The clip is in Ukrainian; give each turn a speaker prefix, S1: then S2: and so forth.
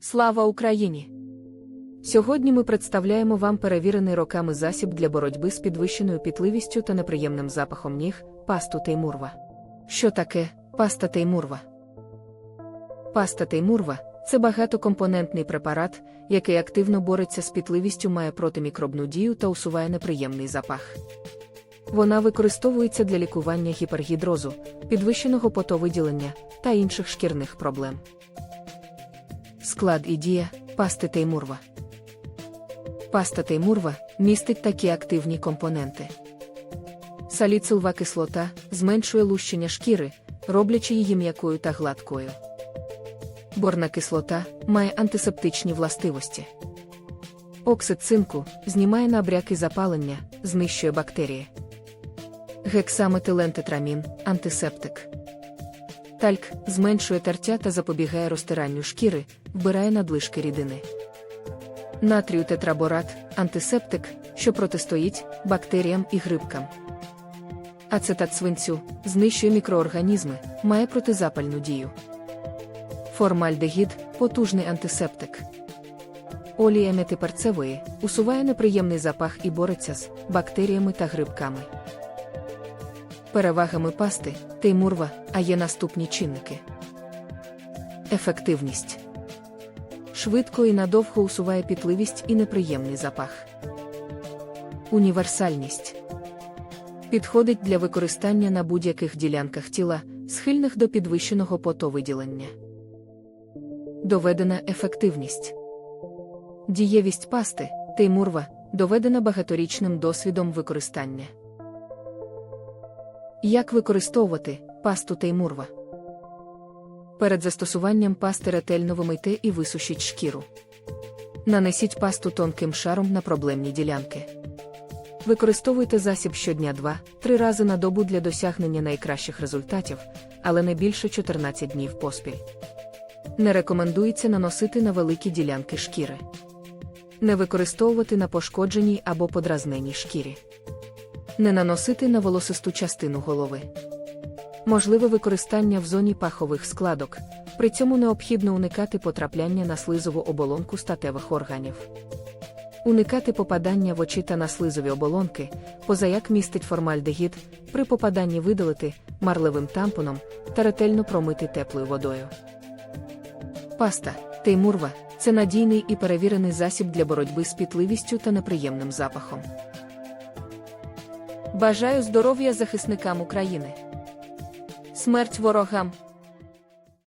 S1: Слава Україні! Сьогодні ми представляємо вам перевірений роками засіб для боротьби з підвищеною пітливістю та неприємним запахом ніг пасту Теймурва. Що таке паста Теймурва? Паста Теймурва це багатокомпонентний препарат, який активно бореться з пітливістю, має протимікробну дію та усуває неприємний запах. Вона використовується для лікування гіпергідрозу, підвищеного потовиділення та інших шкірних проблем. Склад і дія пасти Теймурва. Паста Теймурва містить такі активні компоненти. Саліцилова кислота зменшує лущення шкіри, роблячи її м'якою та гладкою. Борна кислота має антисептичні властивості. Оксид цинку знімає набряки запалення, знищує бактерії. Гексаметилентетрамін антисептик. Тальк зменшує тертя та запобігає розтиранню шкіри, вбирає надлишки рідини. Натрію тетраборат антисептик, що протистоїть бактеріям і грибкам. Ацетат свинцю знищує мікроорганізми, має протизапальну дію. Формальдегід потужний антисептик. Олія метиперцевої усуває неприємний запах і бореться з бактеріями та грибками. Перевагами пасти Теймурва, а є наступні чинники. Ефективність. Швидко і надовго усуває пітливість і неприємний запах. Універсальність. Підходить для використання на будь-яких ділянках тіла, схильних до підвищеного потовиділення. Доведена ефективність. Дієвість пасти Теймурва доведена багаторічним досвідом використання. Як використовувати пасту Теймурва? Перед застосуванням пасти ретельно вимийте і висушіть шкіру. Нанесіть пасту тонким шаром на проблемні ділянки. Використовуйте засіб щодня 2-3 рази на добу для досягнення найкращих результатів, але не більше 14 днів поспіль. Не рекомендується наносити на великі ділянки шкіри. Не використовувати на пошкодженій або подразненій шкірі. Не наносити на волосисту частину голови. Можливе використання в зоні пахових складок, при цьому необхідно уникати потрапляння на слизову оболонку статевих органів. Уникати попадання в очі та на слизові оболонки, позаяк містить формальдегід, при попаданні видалити марливим тампоном та ретельно промити теплою водою. Паста Теймурва це надійний і перевірений засіб для боротьби з пітливістю та неприємним запахом. Бажаю здоров'я захисникам України. Смерть ворогам.